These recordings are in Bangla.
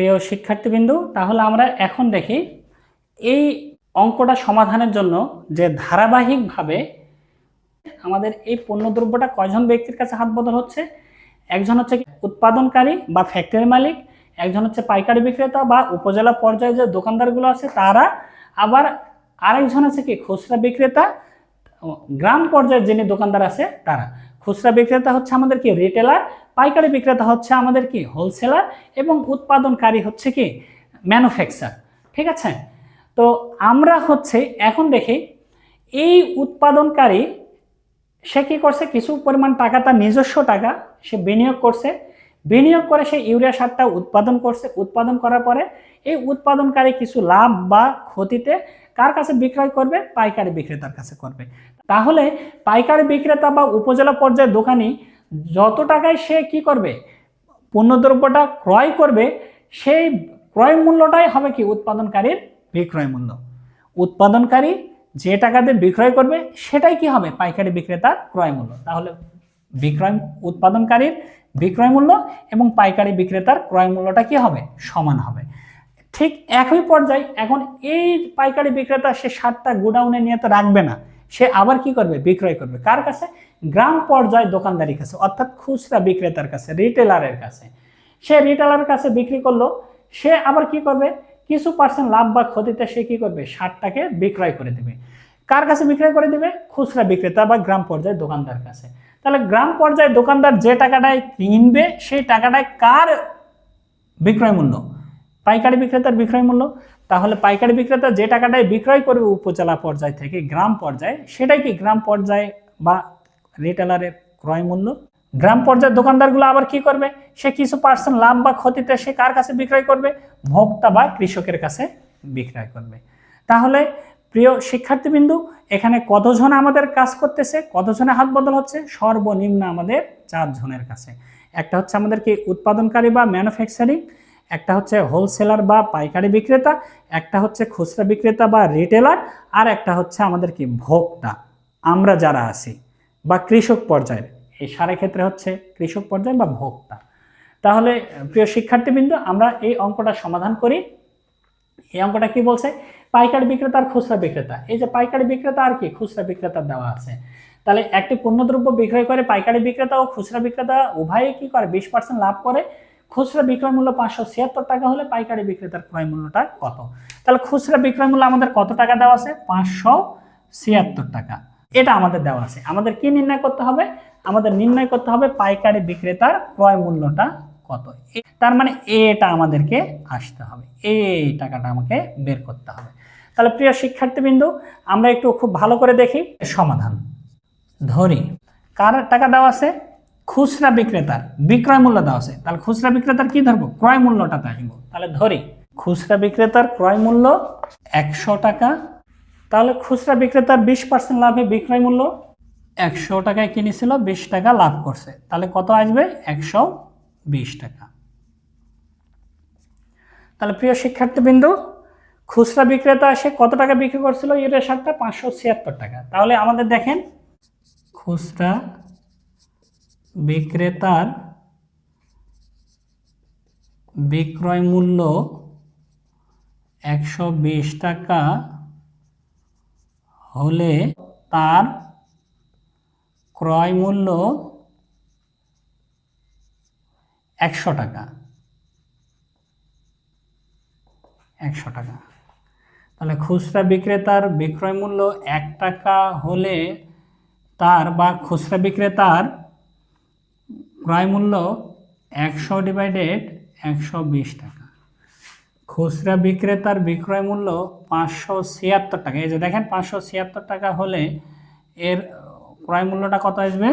প্রিয় শিক্ষার্থীবৃন্দু, তাহলে আমরা এখন দেখি এই অঙ্কটা সমাধানের জন্য যে ধারাবাহিকভাবে আমাদের এই পণ্যদ্রব্যটা কয়জন ব্যক্তির কাছে হাত বদল হচ্ছে? একজন হচ্ছে উৎপাদনকারী বা ফ্যাক্টরি মালিক, একজন হচ্ছে পাইকারি বিক্রেতা বা উপজেলা পর্যায়ে যে দোকানদারগুলো আছে তারা, আবার আরেকজন আছে কি খুচরা বিক্রেতা, গ্রাম পর্যায়ে যিনি দোকানদার আছে তারা। খুচরা বিক্রেতা হচ্ছে আমাদের কি রিটেলার পাইকারি বিক্রেতা হচ্ছে আমাদের কি? হোলসেলার এবং উৎপাদনকারী হচ্ছে কি? ম্যানুফ্যাকচার ঠিক আছে? তো আমরা হচ্ছে এখন দেখি, এই উৎপাদনকারী, সে কী করছে? কিছু পরিমাণ টাকা, তার নিজস্ব টাকা সে বিনিয়োগ করছে। বিনিয়োগ করে সে ইউরিয়া সারটা উৎপাদন করছে। উৎপাদন করার পরে এই উৎপাদনকারী কিছু লাভ বা ক্ষতিতে কার কাছে বিক্রয় করবে? পাইকারি বিক্রেতার কাছে করবে। তাহলে পাইকারি বিক্রেতা বা উপজেলা পর্যায়ের দোকানি যত টাকায় সে কি করবে? পণ্যদ্রব্যটা ক্রয় করবে, সেই ক্রয় মূল্যটাই হবে কি? উৎপাদনকারীর বিক্রয় মূল্য। উৎপাদনকারী যে টাকা দিয়ে বিক্রয় করবে, সেটাই কি হবে? পাইকারি বিক্রেতার ক্রয় মূল্য। তাহলে বিক্রয়, উৎপাদনকারীর বিক্রয় মূল্য এবং পাইকারি বিক্রেতার ক্রয় মূল্যটা কি হবে? সমান হবে। ঠিক একই পর্যায়ে এখন এই পাইকারি বিক্রেতা সে সারটা গোডাউনে নিয়ে তো রাখবে না। সে আবার কি করবে? বিক্রয় করবে। কার কাছে? গ্রাম পর্যায়ে দোকানদারির কাছে, অর্থাৎ খুচরা বিক্রেতার কাছে রিটেলারের কাছে। সে রিটেলারের কাছে বিক্রি করল, সে আবার কি করবে? কিছু পার্সেন্ট লাভ বা ক্ষতিতে সে কি করবে? সারটাকে বিক্রয় করে দেবে। কার কাছে বিক্রয় করে দেবে? খুচরা বিক্রেতা বা গ্রাম পর্যায়ে দোকানদার কাছে। তাহলে গ্রাম পর্যায়ে দোকানদার যে টাকাটায় কিনবে, সেই টাকাটায় কার বিক্রয় মূল্য? পাইকারি বিক্রেতার বিক্রয় মূল্য? তাহলে পাইকারি বিক্রেতা যে টাকাটায় বিক্রয় করবে উপজেলা পর্যায় থেকে, গ্রাম পর্যায়ে, সেটাই কি গ্রাম পর্যায়ে বা রিটেলারের ক্রয় মূল্য? গ্রাম পর্যায়ের দোকানদারগুলো আবার কি করবে? সে কিছু পার্সেন্ট লাভ বা ক্ষতিতে সে কার কাছে বিক্রয় করবে? ভোক্তা বা কৃষকের কাছে বিক্রয় করবে। তাহলে প্রিয় শিক্ষার্থীবিন্দু, এখানে কতজন আমাদের কাজ করতেছে? কতজনের হাত বদল হচ্ছে? সর্বনিম্ন আমাদের চারজনের কাছে। একটা হচ্ছে আমাদের কি উৎপাদনকারী বা ম্যানুফ্যাকচারিং একটা হচ্ছে হোলসেলার বা পাইকারি বিক্রেতা, একটা হচ্ছে খুচরা বিক্রেতা বা রিটেলার আর একটা হচ্ছে আমাদের কি ভোক্তা। আমরা যারা আছি বা কৃষক পর্যায়ের, এই সারের ক্ষেত্রে হচ্ছে কৃষক পর্যায় বা ভোক্তা। তাহলে, প্রিয় শিক্ষার্থীবৃন্দ, আমরা এই অঙ্কটা সমাধান করি। এই অঙ্কটা কি বলছে? পাইকারি বিক্রেতা আর খুচরা বিক্রেতা। এই যে পাইকারি বিক্রেতা আর কি খুচরা বিক্রেতার দেওয়া আছে। তাহলে একটি পণ্যদ্রব্য বিক্রয় করে পাইকারি বিক্রেতা ও খুচরা বিক্রেতা উভয়ে কি করে? বিশ পার্সেন্ট লাভ করে। খুচরা বিক্রয় মূল্য পাঁচশো ছিয়াত্তর টাকা হলে পাইকারি বিক্রেতার ক্রয় মূল্যটা কত? তাহলে খুচরা বিক্রয় মূল্য আমাদের কত টাকা দেওয়া আছে? পাঁচশো ছিয়াত্তর টাকা। এটা আমাদের দেওয়া আছে। আমাদের কি নির্ণয় করতে হবে? আমাদের নির্ণয় করতে হবে পাইকারি বিক্রেতার ক্রয় মূল্যটা কত। তার মানে এটা আমাদেরকে আসতে হবে। এই টাকাটা আমাকে বের করতে হবে। তাহলে প্রিয় শিক্ষার্থীবৃন্দু, আমরা একটু খুব ভালো করে দেখি। সমাধান। ধরি। কার টাকা দেওয়া আছে? খুচরা বিক্রেতার, বিক্রয় মূল্য দেওয়া আছে। তাহলে খুচরা বিক্রেতার কি ধরবো? ক্রয় মূল্যটা দেখব তাহলে ধরি, খুচরা বিক্রেতার ক্রয় মূল্য একশো টাকা। তাহলে খুচরা বিক্রেতার বিশ পার্সেন্ট লাভে বিক্রয় মূল্য একশো টাকায় কিনেছিল, বিশ টাকা লাভ করছে। তাহলে কত আসবে? একশো বিশ টাকা। তাহলে প্রিয় শিক্ষার্থীবৃন্দু, খুচরা বিক্রেতা এসে কত টাকা বিক্রি করছিল? ইউরিয়া সারটা পাঁচশো ছিয়াত্তর টাকা। তাহলে আমাদের দেখেন, খুচরা বিক্রেতার বিক্রয় মূল্য একশো বিশ টাকা হলে তার ক্রয় মূল্য একশো টাকা। একশো টাকা। তাহলে খুচরা বিক্রেতার বিক্রয় মূল্য এক টাকা হলে তার বা খুচরা বিক্রেতার ক্রয় মূল্য একশো ডিভাইডেড একশো বিশ টাকা। খুচরা বিক্রেতার বিক্রয় মূল্য পাঁচশো ছিয়াত্তর টাকা। এই যে দেখেন, পাঁচশো ছিয়াত্তর টাকা হলে এর ক্রয় মূল্যটা কত আসবে?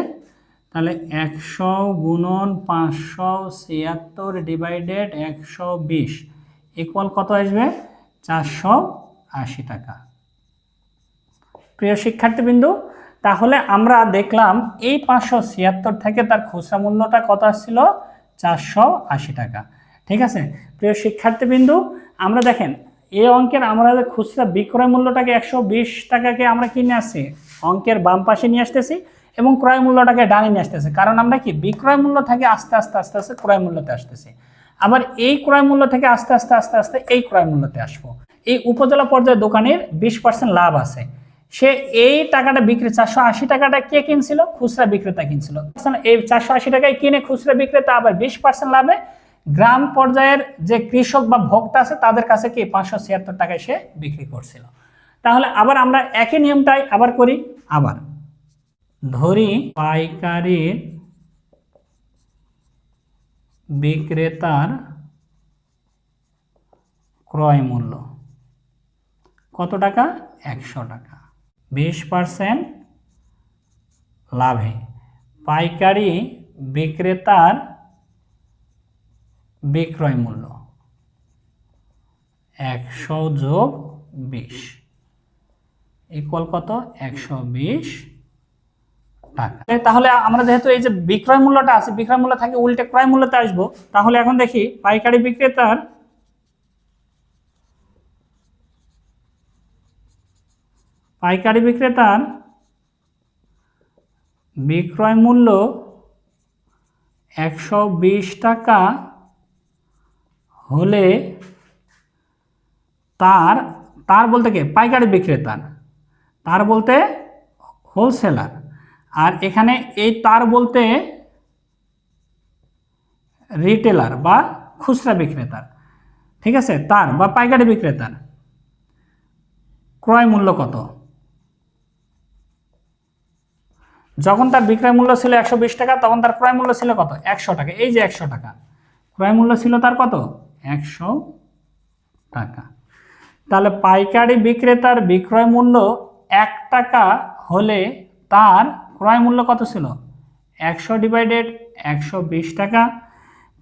তাহলে একশো গুণন পাঁচশো ছিয়াত্তর ডিভাইডেড একশো বিশ ইকুয়াল কত আসবে? চারশো আশি টাকা। প্রিয় শিক্ষার্থীবৃন্দু তাহলে আমরা দেখলাম এই পাঁচশো ছিয়াত্তর থেকে তার খুচরা মূল্যটা কত আসছিল? চারশো আশি টাকা। ঠিক আছে? প্রিয় শিক্ষার্থীবৃন্দু, আমরা দেখেন, এই অঙ্কের আমরা খুচরা বিক্রয় মূল্যটাকে একশো বিশ টাকাকে আমরা কিনে আসছি? অঙ্কের বাম পাশে নিয়ে আসতেছি এবং ক্রয় মূল্যটাকে ডানে নিয়ে আসতেছি। কারণ আমরা কি, বিক্রয় মূল্য থেকে আস্তে আস্তে আস্তে আস্তে ক্রয় মূল্যতে আসতেছি। আবার এই ক্রয় মূল্য থেকে আস্তে আস্তে আস্তে আস্তে এই ক্রয় মূল্যতে আসব। এই উপজেলা পর্যায়ে দোকানের বিশ পার্সেন্ট লাভ আছে। সে এই টাকাটা বিক্রি, চারশো আশি টাকাটা কে কিনছিল? খুচরা বিক্রেতা কিনছিল। এই চারশো আশি টাকায় কিনে খুচরা বিক্রেতা আবার বিশ পার্সেন্ট লাভে। গ্রাম পর্যায়ের যে কৃষক বা ভোক্তা আছে, তাদের কাছে কি পাঁচশো ছিয়াত্তর টাকায় সে বিক্রি করছিল। তাহলে আবার আমরা একই নিয়মটাই আবার করি। আবার ধরি পাইকারির বিক্রেতার ক্রয় মূল্য। কত টাকা? একশো টাকা। বিশ পার্সেন্ট লাভে। পাইকারি বিক্রেতার বিক্রয় মূল্য একশো যোগ বিশ। ইকুয়াল কত? একশো বিশ টাকা। তাহলে আমরা যেহেতু এই যে বিক্রয় মূল্যটা আছে, বিক্রয় মূল্য থাকে, উল্টে ক্রয় মূল্যতে আসব, তাহলে এখন দেখি পাইকারি বিক্রেতার পাইকারি বিক্রেতার বিক্রয় মূল্য একশো বিশ টাকা হলে তার তার বলতে কে? পাইকারি বিক্রেতার, তার বলতে হোলসেলার আর এখানে এই তার বলতে রিটেলার বা খুচরা বিক্রেতার। ঠিক আছে? তার বা পাইকারি বিক্রেতার। ক্রয় মূল্য কত? যখন তার বিক্রয় মূল্য ছিল একশো বিশ টাকা, তখন তার ক্রয় মূল্য ছিল কত? একশো টাকা। এই যে একশো টাকা। ক্রয় মূল্য ছিল তার কত? একশো টাকা। তাহলে পাইকারি বিক্রেতার বিক্রয় মূল্য এক টাকা হলে তার ক্রয় মূল্য কত ছিল? একশো ডিভাইডেড একশো বিশ টাকা।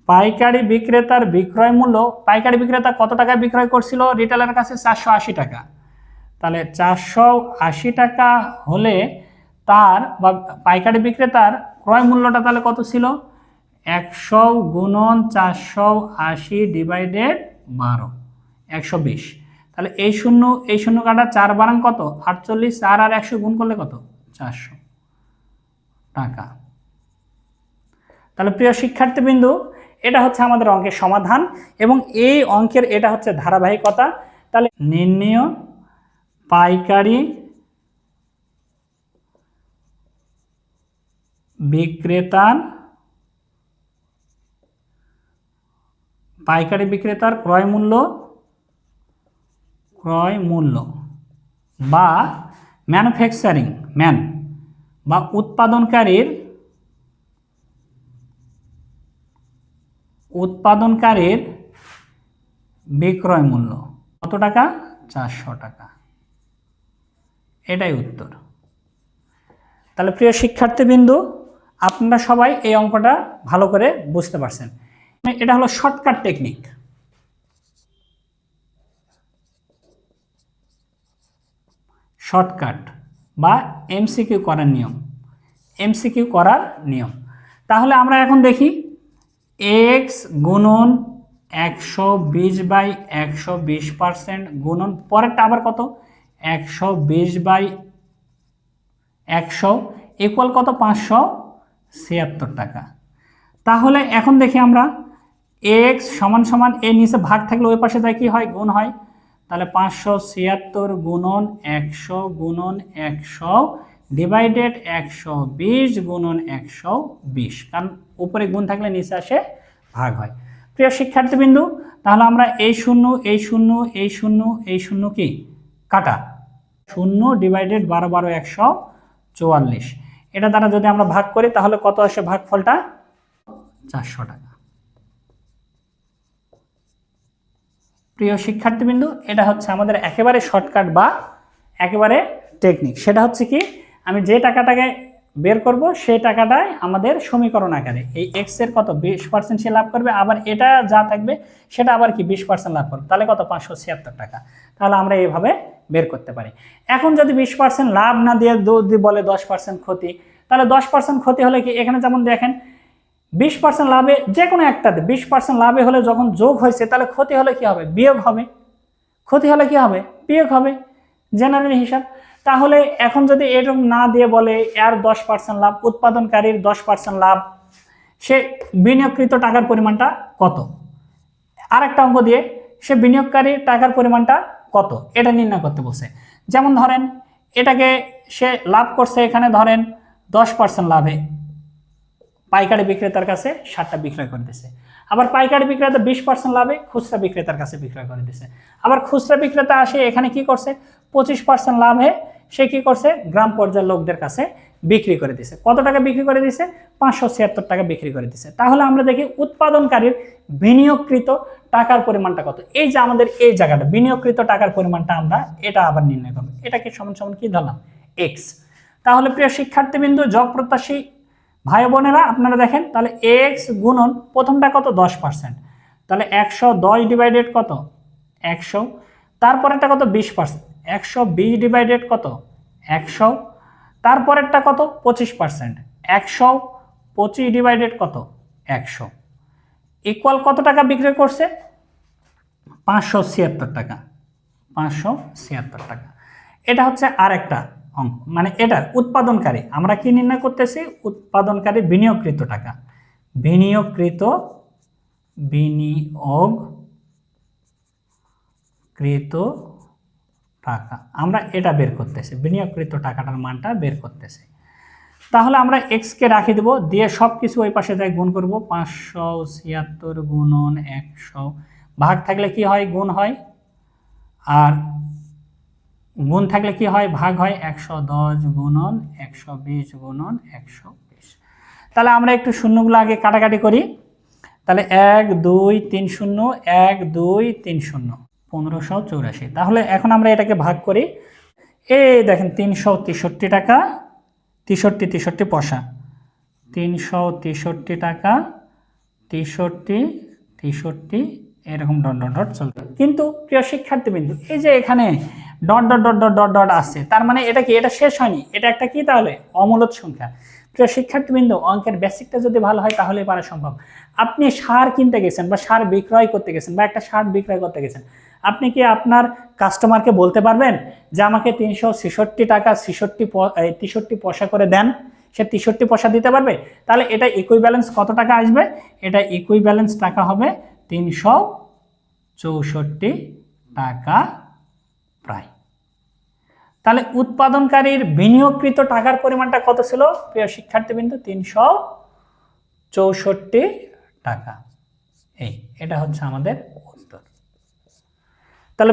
পাইকারি বিক্রেতার বিক্রয় মূল্য, পাইকারি বিক্রেতা কত টাকায় বিক্রয় করছিল? রিটেলারের কাছে চারশো আশি টাকা। তাহলে চারশো আশি টাকা হলে তার বা পাইকারি বিক্রেতার ক্রয় মূল্যটা তাহলে কত ছিল? একশো গুণন চারশো আশি ডিভাইডেড বারো। একশো বিশ। তাহলে এই শূন্য এই শূন্য কাটা চার বারাং কত? আটচল্লিশ, চার আর একশো গুণ করলে কত? চারশো টাকা। তাহলে প্রিয় শিক্ষার্থীবৃন্দু, এটা হচ্ছে আমাদের অঙ্কের সমাধান এবং এই অঙ্কের এটা হচ্ছে ধারাবাহিকতা। তাহলে নির্ণয়, পাইকারি বিক্রেতার পাইকারি বিক্রেতার ক্রয় মূল্য ক্রয় মূল্য বা ম্যানুফ্যাকচারিং ম্যান বা উৎপাদনকারীর উৎপাদনকারীর বিক্রয় মূল্য। কত টাকা? চারশো টাকা। এটাই উত্তর। তাহলে প্রিয় শিক্ষার্থীবৃন্দু আপনারা সবাই এই অঙ্কটা ভালো করে বুঝতে পারছেন। এটা হলো শর্টকাট টেকনিক শর্টকাট বা এমসিকিউ করার নিয়ম। এমসিকিউ করার নিয়ম। তাহলে আমরা এখন দেখি এক্স গুণন একশো বিশ বাই একশো বিশ পার্সেন্ট গুণন পরেরটা আবার কত? একশো বিশ বাই একশো ইকুয়াল কত? পাঁচশো ছিয়াত্তর টাকা। তাহলে এখন দেখি আমরা এক্স সমান সমান এর নিচে ভাগ থাকলে ওই পাশে যায় কি হয়? গুণ হয়। তাহলে পাঁচশো ছিয়াত্তর গুণন একশো গুণন একশো ডিভাইডেড একশো বিশ গুণন একশো বিশ। কারণ উপরে গুণ থাকলে নিচে আসে ভাগ হয়। প্রিয় শিক্ষার্থীবিন্দু, তাহলে আমরা এই শূন্য এই শূন্য এই শূন্য এই শূন্য কি? কাটা। শূন্য ডিভাইডেড বারো বারো একশো চুয়াল্লিশ। এটা দ্বারা যদি আমরা ভাগ করি তাহলে কত আসে ভাগফলটা? চারশো টাকা। প্রিয় শিক্ষার্থীবৃন্দু এটা হচ্ছে আমাদের একেবারে শর্টকাট বা একেবারে টেকনিক সেটা হচ্ছে কি আমি যে টাকাটাকে বের করব সেই টাকাটাই আমাদের সমীকরণ আকারে। এই এক্সের কত? বিশ পার্সেন্ট সে লাভ করবে। আবার এটা যা থাকবে সেটা আবার কি? বিশ পার্সেন্ট লাভ করবে। তাহলে কত? পাঁচশো ছিয়াত্তর টাকা। তাহলে আমরা এইভাবে বের করতে পারি। এখন যদি বিশ পার্সেন্ট লাভ না দিয়ে যদি বলে দশ পার্সেন্ট ক্ষতি, তাহলে দশ পার্সেন্ট ক্ষতি হলে কি এখানে যেমন দেখেন, বিশ পার্সেন্ট লাভে যে কোনো একটাতে বিশ পার্সেন্ট লাভে হলে যখন যোগ হয়েছে, তাহলে ক্ষতি হলে কি হবে? বিয়োগ হবে। ক্ষতি হলে কি হবে? বিয়োগ হবে। জেনারেল হিসাব। তাহলে এখন যদি এরকম না দিয়ে বলে এর দশ পার্সেন্ট লাভ, উৎপাদনকারীর দশ পার্সেন্ট লাভ, সে বিনিয়োগকৃত টাকার পরিমাণটা কত? আর একটা অঙ্ক দিয়ে সে বিনিয়োগকারীর টাকার পরিমাণটা কত? এটা নির্ণয় করতে বলছে। যেমন ধরেন, এটাকে সে লাভ করছে এখানে ধরেন দশ পার্সেন্ট লাভে। পাইকারি বিক্রেতার কাছে সারটা বিক্রয় করে দিছে। আবার পাইকারি বিক্রেতা বিশ পার্সেন্ট লাভে, খুচরা বিক্রেতার কাছে বিক্রয় করে দিছে। আবার খুচরা বিক্রেতা আসে এখানে কি করছে? পঁচিশ পার্সেন্ট লাভে সে কি করছে? গ্রাম পর্যায়ের লোকদের কাছে বিক্রি করে দিছে। কত টাকা বিক্রি করে দিছে? পাঁচশো ছিয়াত্তর টাকা বিক্রি করে দিছে। তাহলে আমরা দেখি উৎপাদনকারীর বিনিয়োগকৃত টাকার পরিমাণটা কত? এই যে আমাদের এই জায়গাটা, বিনিয়োগকৃত টাকার পরিমাণটা আমরা এটা আবার নির্ণয় করব। এটা কি সমান সমান কি ধরলাম? এক্স তাহলে প্রিয় শিক্ষার্থীবৃন্দ জব প্রত্যাশী ভাই বোনেরা, আপনারা দেখেন, তাহলে এক্স গুণন প্রথমটা কত? দশ পার্সেন্ট তাহলে একশো দশ ডিভাইডেড কত? একশো। তারপরেরটা কত? বিশ পার্সেন্ট একশো বিশ ডিভাইডেড কত? একশো। তারপরেরটা কত? পঁচিশ পার্সেন্ট একশো, পঁচিশ ডিভাইডেড কত? একশো। ইকুয়াল কত টাকা বিক্রি করছে? পাঁচশো ছিয়াত্তর টাকা। পাঁচশো ছিয়াত্তর টাকা। এটা হচ্ছে আরেকটা অঙ্ক। মানে এটার উৎপাদনকারী। আমরা কি নির্ণয় করতেছি? উৎপাদনকারী বিনিয়োগকৃত টাকা। বিনিয়োগকৃত বিনিয়োগ কৃত টাকা। আমরা এটা বের করতেছি, বিনিয়োগকৃত টাকাটার মানটা বের করতেছি। তাহলে আমরা এক্সকে রাখি দেবো, দিয়ে সব কিছু ওই পাশে যাই, গুণ করব, পাঁচশো ছিয়াত্তর গুণন একশো। ভাগ থাকলে কি হয়? গুণ হয়। আর গুণ থাকলে কি হয়? ভাগ হয় একশো দশ গুণন একশো বিশ গুণন একশো বিশ। তাহলে আমরা একটু শূন্যগুলো আগে কাটাকাটি করি। তাহলে এক, দুই, তিন শূন্য, এক, দুই, তিন শূন্য। পনেরোশো চৌরাশি। তাহলে এখন আমরা এটাকে ভাগ করি। এই দেখেন, তিনশো তেষট্টি টাকা, তেষট্টি তেষট্টি পয়সা। তিনশো তেষট্টি টাকা, তেষট্টি তেষট্টি, এরকম ডট ডট ডট চলবে। কিন্তু প্রিয় শিক্ষার্থীবৃন্দু, এই যে এখানে dot dot dot dot dot dot আসছে তার মানে এটা কি? এটা শেষ হয়নি। এটা একটা কি তাহলে? অমূলত সংখ্যা। প্রিয় শিক্ষার্থীবৃন্দ, অঙ্কের বেসিকটা যদি ভালো হয় তাহলে পারা সম্ভব। আপনি সার কিনতে গেছেন বা সার বিক্রয় করতে গেছেন বা একটা সার বিক্রয় করতে গেছেন, আপনি কি আপনার কাস্টমারকে বলতে পারবেন যে আমাকে তিনশো ছেষট্টি টাকা ছেষট্টি তেষট্টি পয়সা করে দেন? সে তেষট্টি পয়সা দিতে পারবে? তাহলে এটা ইকুই ব্যালেন্স কত টাকা আসবে? এটা ইকুই ব্যালেন্স টাকা হবে তিনশো চৌষট্টি টাকা তাহলে উৎপাদনকারীর বিনিয়োগকৃত টাকার পরিমাণটা কত ছিল? প্রিয় শিক্ষার্থীবৃন্দু, তিনশো চৌষট্টি টাকা। এই, এটা হচ্ছে আমাদের উত্তর। তাহলে